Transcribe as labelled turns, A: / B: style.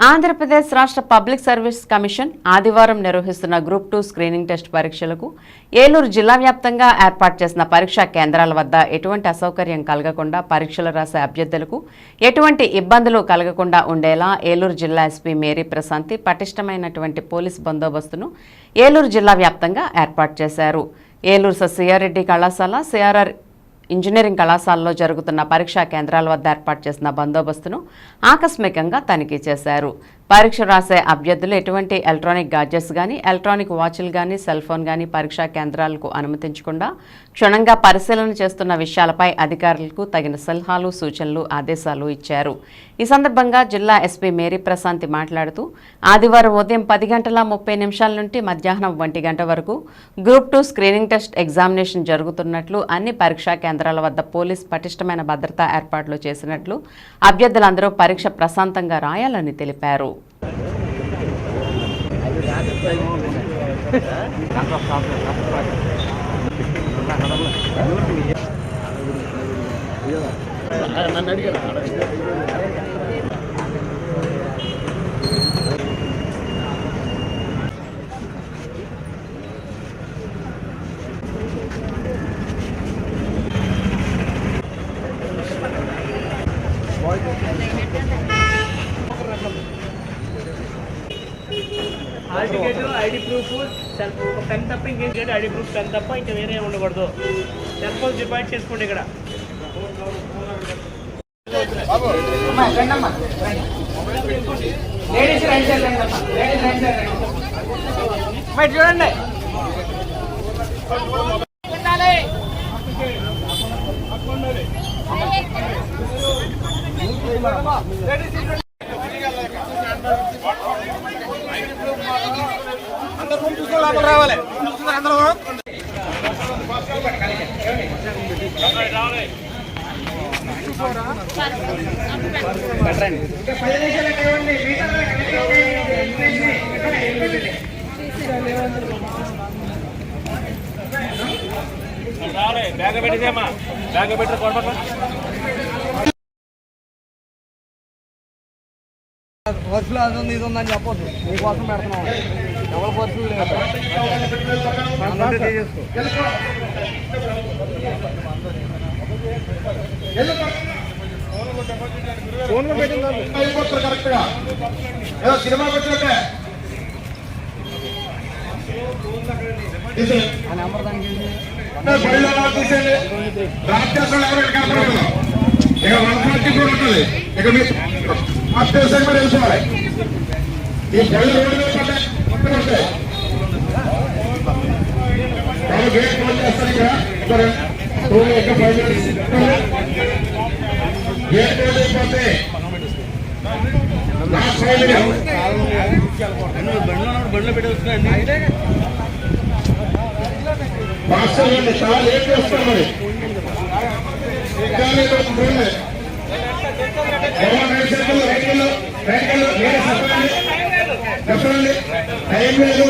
A: ఆంధ్రప్రదేశ్ రాష్ట్ర public service commission ఆదివారం నిర్వహిస్తున్న గ్రూప్ టూ స్క్రీనింగ్ టెస్ట్ పరీక్షలకు ఏలూరు జిల్లా వ్యాప్తంగా ఏర్పాటు చేసిన పరీక్షా కేంద్రాల వద్ద ఎటువంటి అసౌకర్యం కలగకుండా పరీక్షలు రాసే అభ్యర్థులకు ఎటువంటి ఇబ్బందులు కలగకుండా ఉండేలా ఏలూరు జిల్లా ఎస్పీ మేరీ ప్రశాంతి పటిష్టమైనటువంటి పోలీస్ బందోబస్తును ఏలూరు జిల్లా వ్యాప్తంగా ఏర్పాటు చేశారు. ఏలూరు సిఆర్రెడ్డి కళాశాల సిఆర్ఆర్ ఇంజనీరింగ్ కళాశాలలో జరుగుతున్న పరీక్షా కేంద్రాల వద్ద ఏర్పాటు చేసిన బందోబస్తును ఆకస్మికంగా తనిఖీ చేశారు. పరీక్ష రాసే అభ్యర్థులు ఎటువంటి ఎలక్ట్రానిక్ గాడ్జెట్స్ కానీ ఎలక్ట్రానిక్ వాచ్లు కానీ సెల్ ఫోన్ కానీ పరీక్షా కేంద్రాలకు అనుమతించకుండా క్షుణ్ణంగా పరిశీలన చేస్తున్న విషయాలపై అధికారులకు తగిన సలహాలు సూచనలు ఆదేశాలు ఇచ్చారు. ఈ సందర్భంగా జిల్లా ఎస్పీ మేరీ ప్రశాంతి మాట్లాడుతూ ఆదివారం ఉదయం పది గంటల ముప్పై నిమిషాల నుండి మధ్యాహ్నం ఒంటి గంట వరకు group two screening test examination జరుగుతున్నట్లు అన్ని పరీక్షా కేంద్రాల వద్ద పోలీస్ పటిష్టమైన భద్రతా ఏర్పాట్లు చేసినట్లు అభ్యర్థులందరూ పరీక్ష ప్రశాంతంగా రాయాలని తెలిపారు. நான் அடிக்கிறேன் Thank you.
B: Hall ticket ID proof cell ఒక పెన్ తప్ప ఇంకేం చేయదు ఐడి ప్రూఫ్ పెన్ తప్ప ఇంకా వేరే ఉండకూడదు. సెల్ ఫోన్ డిపాజిట్ చేసుకోండి ఇక్కడ. మరి లోపల రావాలి. అందరూ రావాలి బ్యాగ్ పెట్టేసేమ్మా బ్యాగ్ పెట్టి కొడపట్ల
C: పర్సులు అది ఉంది ఇది ఉందని చెప్పొద్దు. మీకోసం పెడుతున్నాం. పెట్టింది
D: కరెక్ట్గా ఏదో సినిమా పెట్టినట్టే.
C: ఆ నెంబర్ దానికి
D: ఎవరికి కనపడదు ఇక వన్ ఫార్టీ కూడా ఉంటుంది. ఇక మీరు వెళ్ళిపోవాలి ఈ బళ్ళు రోడ్డు మీద పడ్డాయి పక్కన ఉంటాయి వాళ్ళు
B: బండ్లో పెట్టేస్తున్నాండి
D: మాస్టర్ చాలా లేట్ చేస్తారు మరి ఇంకా లేదు, చెప్పండి. టైం లేదు.